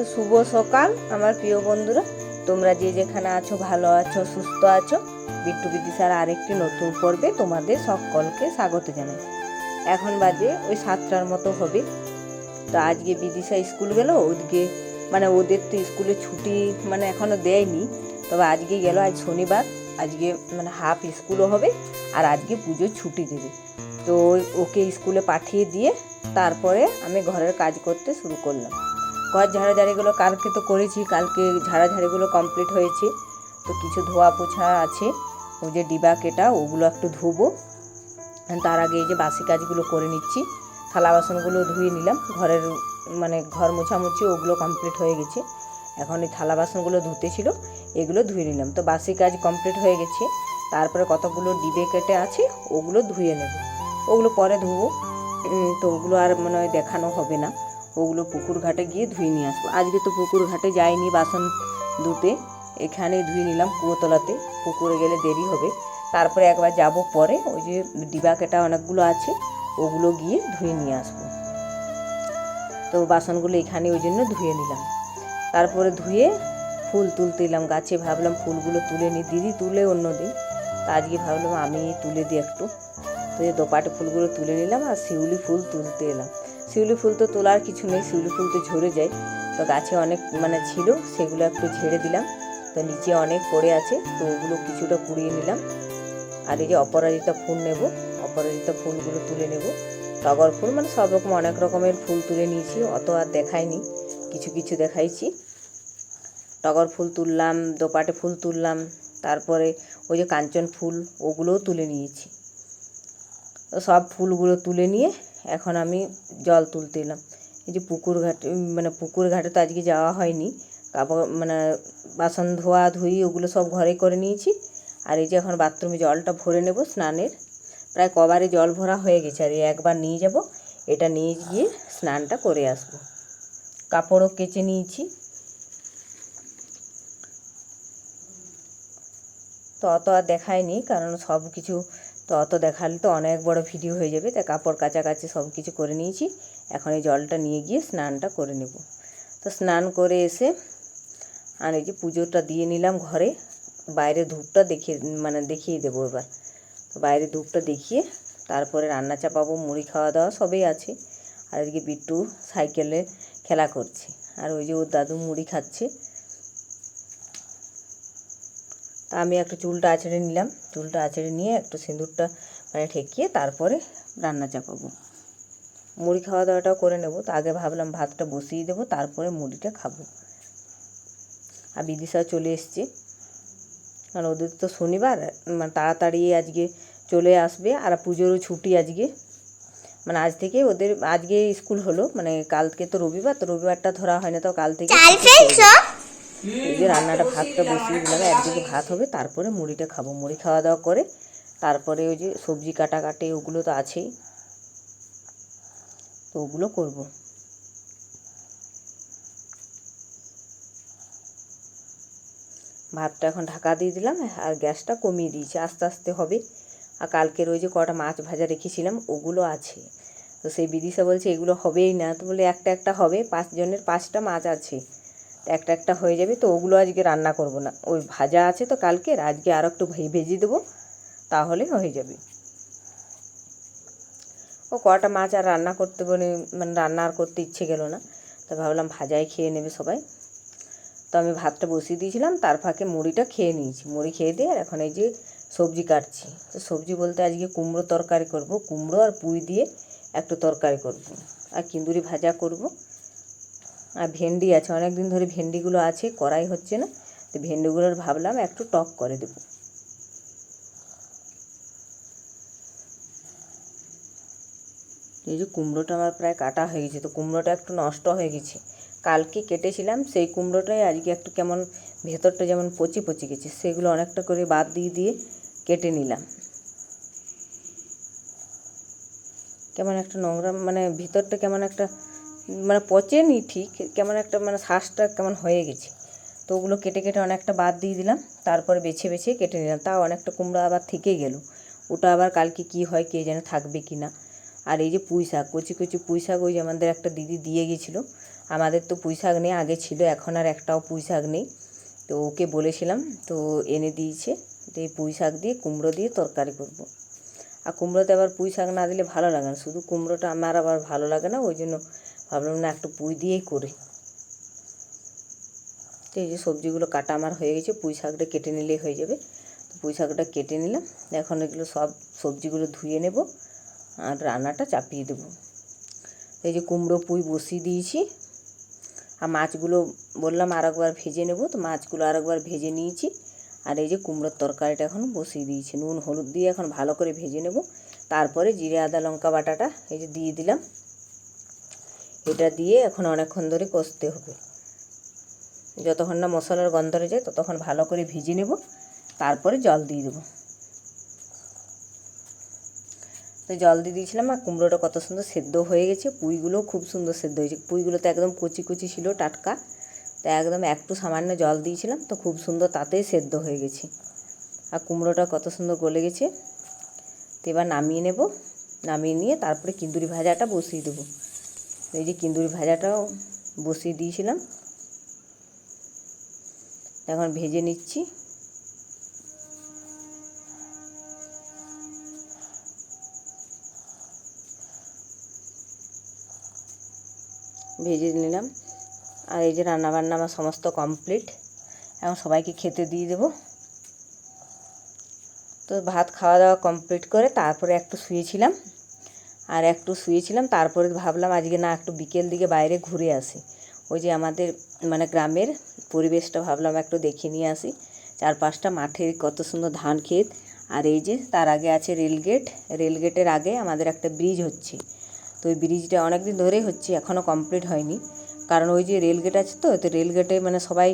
তো শুভ সকাল, আমার প্রিয় বন্ধুরা। তোমরা যে যেখানে আছো, ভালো আছো, সুস্থ আছো, বিট্টু বিদিশার আরেকটি নতুন পর্বে তোমাদের সকলকে স্বাগত জানাই। এখন বাজে ওই সাতটার মতো হবে। তো আজকে বিদিশা স্কুল গেল, ওদিকে মানে ওদের তো স্কুলে ছুটি মানে এখনও দেয়নি। তবে আজকে গেল, আজ শনিবার, আজকে মানে হাফ স্কুলও হবে, আর আজকে পুজোর ছুটি দেবে। তো ওকে স্কুলে পাঠিয়ে দিয়ে তারপরে আমি ঘরের কাজ করতে শুরু করলাম। ঘর ঝাড়াঝাড়িগুলো কালকে তো করেছি, কালকে ঝাড়াঝাড়িগুলো কমপ্লিট হয়েছে। তো কিছু ধোয়া পোছা আছে, ওই যে ডিবা কেটা, ওগুলো একটু ধুবো। তার আগে এই যে বাসি কাজগুলো করে নিচ্ছি। থালা বাসনগুলো ধুয়ে নিলাম। ঘরের মানে ঘর মোছামুছি ওগুলো কমপ্লিট হয়ে গেছে। এখন এই থালা বাসনগুলো ধুতে ছিল, এগুলো ধুয়ে নিলাম। তো বাসি কাজ কমপ্লিট হয়ে গেছে। তারপরে কতগুলো ডিবে কেটে আছে, ওগুলো ধুয়ে নেব। ওগুলো পরে ধুবো। তো ওগুলো আর মনে দেখানো হবে না। ওগুলো পুকুর ঘাটে গিয়ে ধুয়ে নিয়ে আসব। আজকে তো পুকুর ঘাটে যাইনি, বাসন ধুতে। এখানে ধুয়ে নিলাম কুয়োতলাতে। পুকুরে গেলে দেরি হবে। তারপরে একবার যাব পরে। ওই যে ডিবা কেটা অনেকগুলো আছে, ওগুলো গিয়ে ধুয়ে নিয়ে আসব। তো বাসনগুলো এখানে ওই জন্য ধুয়ে নিলাম। তারপরে ধুয়ে ফুল তুলতে এলাম গাছে। ভাবলাম ফুলগুলো তুলে নিই দিদি তুলে অন্য দিন। তা আজকে ভাবলাম আমি তুলে দিই একটু। তো এই দোপাটে ফুলগুলো তুলে নিলাম আর শিউলি ফুল তুলতে এলাম। শিউলি ফুল তো তোলার কিছু নেই, শিউলি ফুল তো ঝরে যায়। তো গাছে অনেক মানে ছিল, সেগুলো একটু ঝেড়ে দিলাম। তো নিচে অনেক পড়ে আছে, তো ওগুলো কিছুটা কুড়িয়ে নিলাম। আর এই যে অপরাজিতা ফুল নেব, অপরাজিতা ফুলগুলো তুলে নেব। টগর ফুল মানে সব রকম, অনেক রকমের ফুল তুলে নিয়েছি, অত আর দেখাইনি, কিছু কিছু দেখাইছি। টগর ফুল তুললাম, দোপাটে ফুল তুললাম, তারপরে ওই যে কাঞ্চন ফুল, ওগুলোও তুলে নিয়েছি। সব ফুলগুলো তুলে নিয়ে এখন আমি জল তুলতে এলাম। এই যে পুকুর ঘাটে মানে পুকুর ঘাটে তো আজকে যাওয়া হয়নি। কাপড় মানে বাসন ধোয়া ধুই ওগুলো সব ঘরে করে নিয়েছি। আর এই যে এখন বাথরুমে জলটা ভরে নেব স্নানের। প্রায় কবারে জল ভরা হয়ে গেছে। আর একবার নিয়ে যাব। এটা নিয়ে গিয়ে স্নানটা করে আসব। কাপড়ও কেচে নিয়েছি। তো অত আর দেখায়নি কারণ সব কিছু তো অত দেখালে তো অনেক বড় ভিডিও হয়ে যাবে। তাই কাপড় কাচাকাচি সব কিছু করে নিয়েছি। এখন এই জলটা নিয়ে গিয়ে স্নানটা করে নেব। তো স্নান করে এসে আর এই যে পুজোটা দিয়ে নিলাম ঘরে। বাইরে ধূপটা দেখিয়ে মানে দেখিয়ে দেবো এবার। তো বাইরে ধূপটা দেখিয়ে তারপরে রান্না চাপাবো, মুড়ি খাওয়া দাওয়া সবই আছে। আর এদিকে বিট্টু সাইকেলে খেলা করছে। আর ওই যে ওর দাদু মুড়ি খাচ্ছে। তা আমি একটা চুলটা আঁচড়ে নিলাম। চুলটা আঁচড়ে নিয়ে একটু সিঁদুরটা মানে ঠেকিয়ে তারপরে রান্না চাপাবো। মুড়ি খাওয়া দাওয়াটাও করে নেব। তো আগে ভাবলাম ভাতটা বসিয়ে দেবো তারপরে মুড়িটা খাব। আর বিদিশা চলে এসছে। কারণ ওদের তো শনিবার মানে তাড়াতাড়ি আজকে চলে আসবে। আর পুজোরও ছুটি আজকে। মানে আজ থেকে ওদের আজকে স্কুল হলো। মানে কালকে তো রবিবার তো রবিবারটা ধরা হয় না তো কাল থেকে। এই যে রান্নাটা ভাতটা বসিয়ে দিলাম একদিকে ভাত হবে, তারপরে মুড়িটা খাব। মুড়ি খাওয়া দাওয়া করে, তারপরে ওই যে সবজি কাটাকাটি ওগুলো তো আছেই। তো ওগুলো করব। ভাতটা এখন ঢাকা দিয়ে দিলাম, আর গ্যাসটা কমিয়ে দিয়েছি, আস্তে আস্তে হবে। আর কালকের ওই যে কটা মাছ ভাজা রেখেছিলাম, ওগুলো আছে। তো সেই বিদিশা বলছে, এগুলো হবেই না। তো বলে, একটা একটা হবে। পাঁচজনের পাঁচটা মাছ আছে। একটা একটা হয়ে যাবে, তো ওগুলো আজকে রান্না করব না। ওই ভাজা আছে তো কালকের, আজকে আরও একটু ভেজে দেবো, তাহলে হয়ে যাবে। ও কটা মাছ আর রান্না করতে বলে মানে রান্না আর করতে ইচ্ছে গেল না, তো ভাবলাম ভাজাই খেয়ে নেবে সবাই। তো আমি ভাতটা বসিয়ে দিয়েছিলাম, তার ফাঁকে মুড়িটা খেয়ে নিয়েছি। মুড়ি খেয়ে দিয়ে আর এখন এই যে সবজি কাটছি। তো সবজি বলতে আজকে কুমড়ো তরকারি করব, কুমড়ো আর পুঁই দিয়ে একটু তরকারি করব। আর কিন্দুরি ভাজা করব। আর ভেন্ডি আছে অনেক দিন ধরে ভেন্ডিগুলো আছে করাই হচ্ছে না, তো ভেন্ডিগুলোর ভাবলাম একটু টক করে দেবো। এই যে কুমড়োটা আমার প্রায় কাটা হয়ে গেছে, তো কুমড়োটা একটু নষ্ট হয়ে গেছে। কালকে কেটেছিলাম, সেই কুমড়োটাই আজকে একটু কেমন ভেতরটা যেমন পচি পচি গেছে, সেগুলো অনেকটা করে বাদ দিয়ে দিয়ে কেটে নিলাম। কেমন একটা নোংরা মানে ভিতরটা কেমন একটা মানে পচেনি ঠিক, কেমন একটা মানে শ্বাসটা কেমন হয়ে গেছে। তো ওগুলো কেটে কেটে অনেকটা বাদ দিয়ে দিলাম, তারপরে বেছে বেছে কেটে নিলাম। তাও অনেকটা কুমড়ো আবার থেকে গেল। ওটা আবার কালকে কি হয় কে যেন থাকবে কি না। আর এই যে পুঁই শাক, কচি কচি পুঁই শাক ওই যে আমাদের একটা দিদি দিয়ে গেছিল। আমাদের তো পুঁই শাক নেই, আগে ছিল, এখন আর একটাও পুঁই শাক নেই। তো ওকে বলেছিলাম, তো এনে দিয়েছে এই পুঁই শাক দিয়ে কুমড়ো দিয়ে তরকারি করব। আর কুমড়োতে আবার পুঁই শাক না দিলে ভালো লাগে না, শুধু কুমড়োটা আমার আবার ভালো লাগে না, ওই জন্য ভাবলাম, না, একটু পুঁই দিয়েই করি। তো এই যে সবজিগুলো কাটা আমার হয়ে গেছে, পুঁই শাকটা কেটে নিলেই হয়ে যাবে। তো পুঁই শাকটা কেটে নিলাম। এখন এগুলো সব সবজিগুলো ধুয়ে নেব আর রান্নাটা চাপিয়ে দেবো। এই যে কুমড়ো পুঁই বসিয়ে দিয়েছি। আর মাছগুলো বললাম আর একবার ভেজে নেব। তো মাছগুলো আর একবার ভেজে নিয়েছি। আর এই যে কুমড়োর তরকারিটা এখন বসিয়ে দিয়েছি। নুন, হলুদ দিয়ে এখন ভালো করে ভেজে নেব। তারপরে জিরে, আদা, লঙ্কা, বাটাটা এই যে দিয়ে দিলাম। এটা দিয়ে এখন অনেকক্ষণ ধরে কষতে হবে। যতক্ষণ না মশলার গন্ধরে যায়, ততক্ষণ ভালো করে ভিজে নেব, তারপরে জল দিয়ে দেবো। তো জল দিয়ে দিয়েছিলাম, আর কুমড়োটা কত সুন্দর সেদ্ধ হয়ে গেছে। পুঁইগুলোও খুব সুন্দর সেদ্ধ হয়েছে। পুঁইগুলো তো একদম কচি কচি ছিল, টাটকা। তো একদম একটু সামান্য জল দিয়েছিলাম, তো খুব সুন্দর তাতেই সেদ্ধ হয়ে গেছে। আর কুমড়োটা কত সুন্দর গলে গেছে। তো এবার নামিয়ে নেব। নামিয়ে নিয়ে তারপরে কিন্দুরি ভাজাটা বসিয়ে দেবো। এই যে কিন্দুরি ভাজাটাও বসিয়ে দিয়েছিলাম। এখন ভেজে নিচ্ছি। ভেজে নিলাম। আর এই যে রান্নাবান্না আমার সমস্ত কমপ্লিট। এখন সবাইকে খেতে দিয়ে দেবো। তো ভাত খাওয়া দাওয়া কমপ্লিট করে তারপরে একটু শুয়েছিলাম। আর একটু শুয়েছিলাম, তারপরে ভাবলাম আজকে না একটু বিকেল দিকে বাইরে ঘুরে আসি। ওই যে আমাদের মানে গ্রামের পরিবেশটা ভাবলাম একটু দেখে নিয়ে আসি। চারপাশটা মাঠে কত সুন্দর ধান ক্ষেত। আর এই যে তার আগে আছে রেলগেট রেলগেটের আগে আমাদের একটা ব্রিজ হচ্ছে। তো ওই ব্রিজটা অনেক দিন ধরেই হচ্ছে, এখনও কমপ্লিট হয়নি। কারণ ওই যে রেলগেট আছে তো তো রেলগেটে মানে সবাই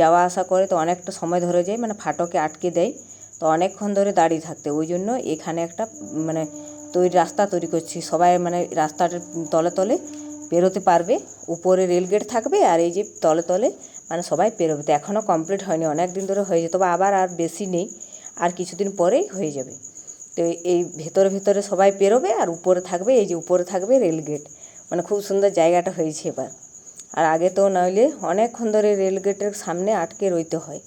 যাওয়া আসা করে, তো অনেকটা সময় ধরে যায় মানে ফাটকে আটকে দেয়। তো অনেকক্ষণ ধরে দাঁড়িয়ে থাকতে ওই জন্য এখানে একটা মানে তৈরি, রাস্তা তৈরি করছি। সবাই মানে রাস্তাটার তলে তলে পেরোতে পারবে। উপরে রেলগেট থাকবে আর এই যে তলে তলে মানে সবাই পেরোবে। তো এখনও কমপ্লিট হয়নি অনেক দিন ধরে হয়ে যেত। বা আবার আর বেশি নেই, আর কিছুদিন পরেই হয়ে যাবে। তো এই ভেতরে ভেতরে সবাই পেরোবে আর উপরে থাকবে, এই যে উপরে থাকবে রেলগেট মানে খুব সুন্দর জায়গাটা হয়েছে এবার। আর আগে তো নইলে অনেকক্ষণ ধরে রেলগেটের সামনে আটকে রইতে হয়।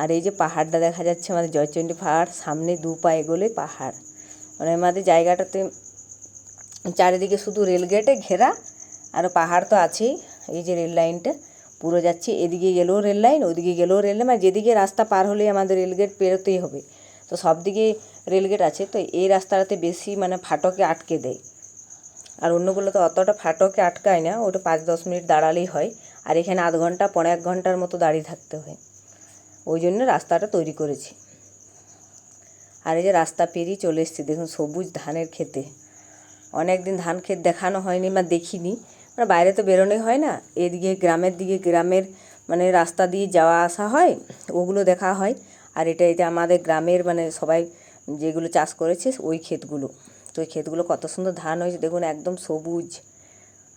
আর এই যে পাহাড়টা দেখা যাচ্ছে আমাদের জয়চণ্ডী পাহাড়, সামনে দু পা এগোলে পাহাড়। মানে আমাদের জায়গাটাতে চারিদিকে শুধু রেলগেটে ঘেরা, আর পাহাড় তো আছেই, এই যে রেল লাইনটা, পুরো যাচ্ছে, এদিকে গেলেও রেল লাইন, ওদিকে গেলেও রেল লাইন মানে যেদিকে রাস্তা পার হলেই আমাদের রেলগেট পেরোতেই হবে। তো সব দিকে রেলগেট আছে, তো এই রাস্তাটাতে বেশি মানে ফাটকে আটকে দেয়। আর অন্যগুলো তো অতটা ফাটকে আটকায় না, ওটা পাঁচ দশ মিনিট দাঁড়ালেই হয়, আর এখানে আধ ঘণ্টা পনেরো এক ঘণ্টার মতো দাঁড়িয়ে থাকতে হয়। ওই জন্য রাস্তাটা তৈরি করেছি। আর এই যে রাস্তা পেরিয়ে চলে এসেছি, দেখুন সবুজ ধানের খেতে অনেক দিন ধান ক্ষেত দেখানো হয়নি বা দেখিনি। মানে বাইরে তো বেরোনোই হয় না। এদিকে গ্রামের দিকে গ্রামের মানে রাস্তা দিয়ে যাওয়া আসা হয়, ওগুলো দেখা হয়। আর এটা এটা আমাদের গ্রামের মানে সবাই যেগুলো চাষ করেছে ওই ক্ষেতগুলো। তো ওই ক্ষেতগুলো কত সুন্দর ধান হয়েছে, দেখুন একদম সবুজ।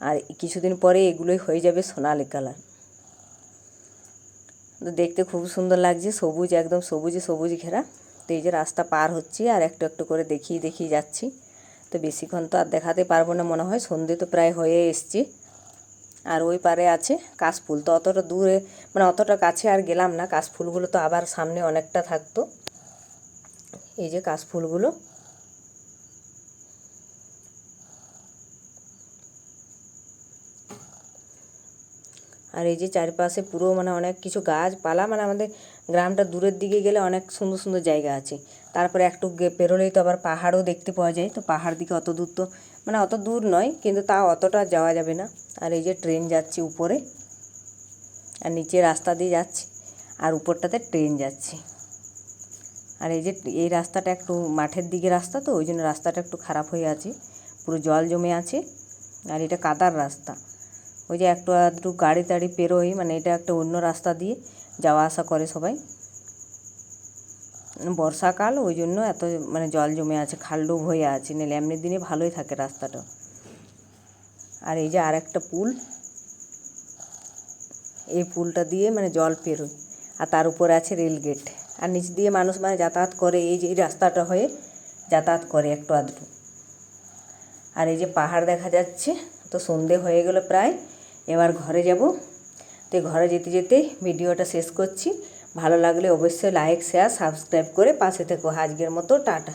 আর কিছুদিন পরে এগুলোই হয়ে যাবে সোনালি কালার। দেখতে খুব সুন্দর লাগছে, সবুজ, একদম সবুজে সবুজ ঘেরা। তো এই যে রাস্তা পার হচ্ছি আর একটু একটু করে দেখিয়ে দেখিয়ে যাচ্ছি। তো বেশিক্ষণ তো আর দেখাতে পারব না মনে হয়, সন্ধে তো প্রায় হয়ে এসছে। আর ওই পারে আছে কাশফুল। তো অতটা দূরে মানে অতটা কাছে আর গেলাম না, কাশফুলগুলো তো আবার সামনে অনেকটা থাকতো। এই যে কাশফুলগুলো। আর এই যে চারপাশে পুরো মানে অনেক কিছু গাছপালা মানে আমাদের গ্রামটা দূরের দিকে গেলে অনেক সুন্দর সুন্দর জায়গা আছে। তারপরে একটু পেরোলেই তো আবার পাহাড়ও দেখতে পাওয়া যায়। তো পাহাড় দিকে অত দূর তো মানে অত দূর নয়, কিন্তু তা অতটা যাওয়া যাবে না। আর এই যে ট্রেন যাচ্ছে উপরে, আর নিচে রাস্তা দিয়ে যাচ্ছে, আর উপরটাতে ট্রেন যাচ্ছে। আর এই যে এই রাস্তাটা একটু মাঠের দিকে রাস্তা তো, ওই জন্য রাস্তাটা একটু খারাপ হয়ে আছে। পুরো জল জমে আছে, আর এটা কাদার রাস্তা। ওই যে একটু আধটু গাড়ি তাড়ি পেরোই মানে এটা একটা অন্য রাস্তা দিয়ে যাওয়া আসা করে সবাই। বর্ষাকাল, ওই জন্য এত মানে জল জমে আছে খালডুব হয়ে আছে, নাহলে এমনি দিনে ভালোই থাকে রাস্তাটা। আর এই যে আর একটা পুল, এই পুলটা দিয়ে মানে জল পেরোয়, আর তার উপরে আছে রেলগেট আর নিচ দিয়ে মানুষ মানে যাতায়াত করে, এই যে এই রাস্তাটা হয়ে যাতায়াত করে একটু আধটু। আর এই যে পাহাড় দেখা যাচ্ছে, তো সন্ধে হয়ে গেল প্রায়, এবার ঘরে যাব। তো ঘরে যেতে যেতে ভিডিওটা শেষ করছি। ভালো লাগলে অবশ্যই লাইক শেয়ার সাবস্ক্রাইব করে পাশে থেকো। আজকের মতো টাটা।